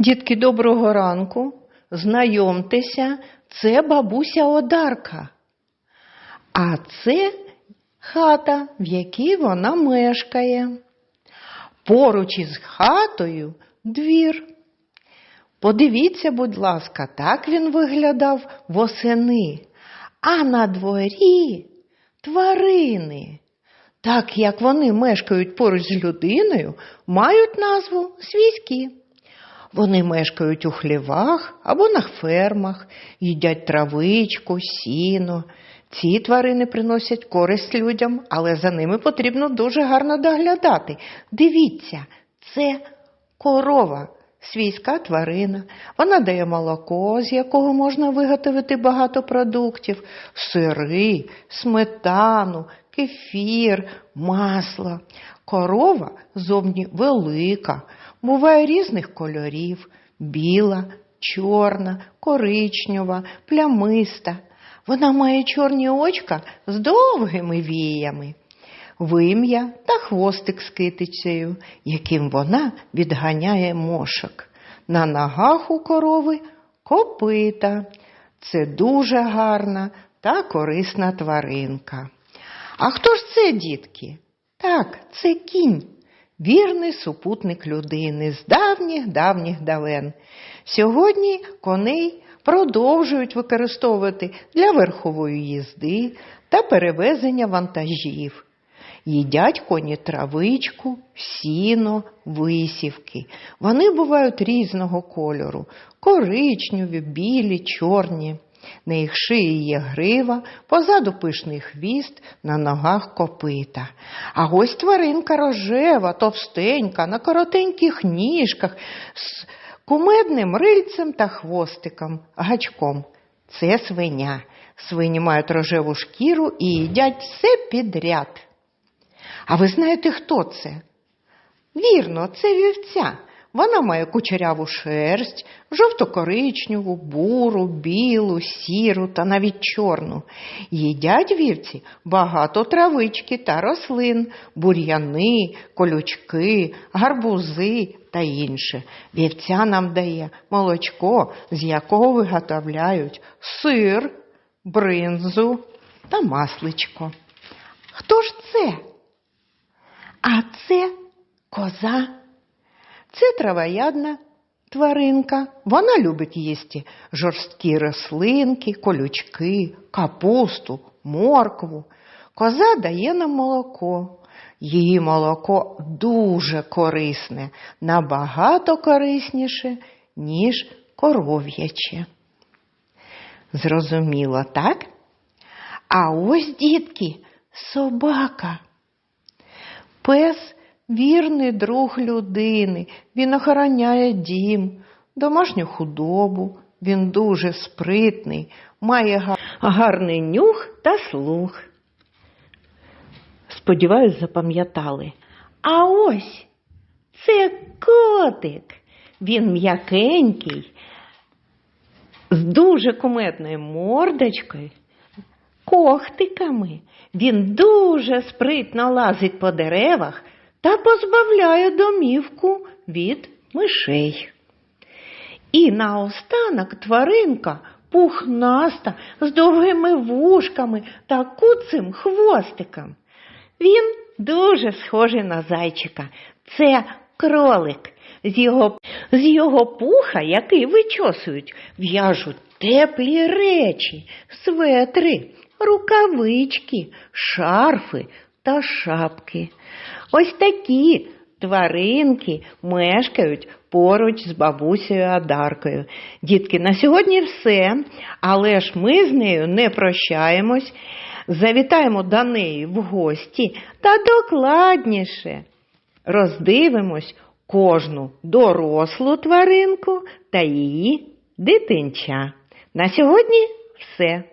Дітки, доброго ранку. Знайомтеся, це бабуся Одарка. А це хата, в якій вона мешкає. Поруч із хатою двір. Подивіться, будь ласка, так він виглядав восени. А на дворі тварини. Так як вони мешкають поруч з людиною, мають назву свійські. Вони мешкають у хлівах або на фермах, їдять травичку, сіно. Ці тварини приносять користь людям, але за ними потрібно дуже гарно доглядати. Дивіться, це корова, свійська тварина. Вона дає молоко, з якого можна виготовити багато продуктів: сири, сметану, кефір, масло. Корова зовні велика, буває різних кольорів: біла, чорна, коричнева, плямиста. Вона має чорні очка з довгими віями, вим'я та хвостик з китицею, яким вона відганяє мошок. На ногах у корови копита. Це дуже гарна та корисна тваринка. А хто ж це, дітки? Так, це кінь, вірний супутник людини з давніх давніх давен. Сьогодні коней продовжують використовувати для верхової їзди та перевезення вантажів. Їдять коні травичку, сіно, висівки. Вони бувають різного кольору коричневі, білі, чорні. На їх шиї є грива, позаду пишний хвіст, на ногах копита. А ось тваринка рожева, товстенька, на коротеньких ніжках, з кумедним рильцем та хвостиком, гачком. Це свиня. Свині мають рожеву шкіру і їдять все підряд. А ви знаєте, хто це? Вірно, це вівця. Вона має кучеряву шерсть, жовто-коричневу, буру, білу, сіру та навіть чорну. Їдять вівці багато травички та рослин, бур'яни, колючки, гарбузи та інше. Вівця нам дає молочко, з якого виготовляють сир, бринзу та масличко. Хто ж це? А це коза. Це травоядна тваринка. Вона любить їсти жорсткі рослинки, колючки, капусту, моркву. Коза дає нам молоко. Її молоко дуже корисне, набагато корисніше, ніж коров'яче. Зрозуміло, так? А ось, дітки, собака. Пес вірний друг людини, він охороняє дім, домашню худобу, він дуже спритний, має га- гарний нюх та слух. Сподіваюсь, запам'ятали. А ось це котик. Він м'якенький, з дуже куметною мордочкою, когтиками. Він дуже спритно лазить по деревах та позбавляє домівку від мишей. І наостанок тваринка пухнаста з довгими вушками та куцим хвостиком. Він дуже схожий на зайчика. Це кролик. З його, з його пуха, який вичосують, в'яжуть теплі речі, светри, рукавички, шарфи та шапки. Ось такі тваринки мешкають поруч з бабусею Адаркою. Дітки, на сьогодні все, але ж ми з нею не прощаємось. Завітаємо до неї в гості та докладніше роздивимось кожну дорослу тваринку та її дитинча. На сьогодні все.